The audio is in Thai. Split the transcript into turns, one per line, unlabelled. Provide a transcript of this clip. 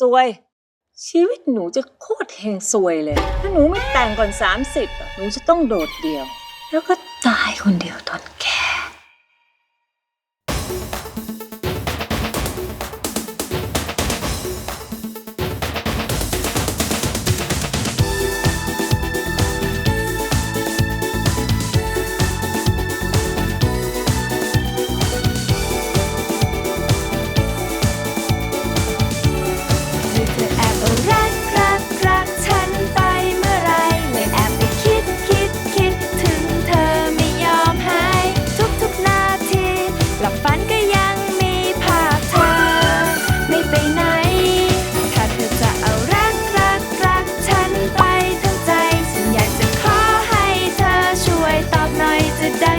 สวย ชีวิตหนูจะโคตรเฮงสวยเลย ถ้าหนูไม่แต่งก่อน 30อะหนูจะต้องโดดเดี่ยว แล้วก็ตายคนเดียวตอนแก่
ับฝันก็ยังมีภาพเธอ ไม่ไปไหน ถ้าเธอจะเอารักรักรักฉันไปทั้งใจ ฉันอยากจะขอให้เธอช่วยตอบหน่อยจะได้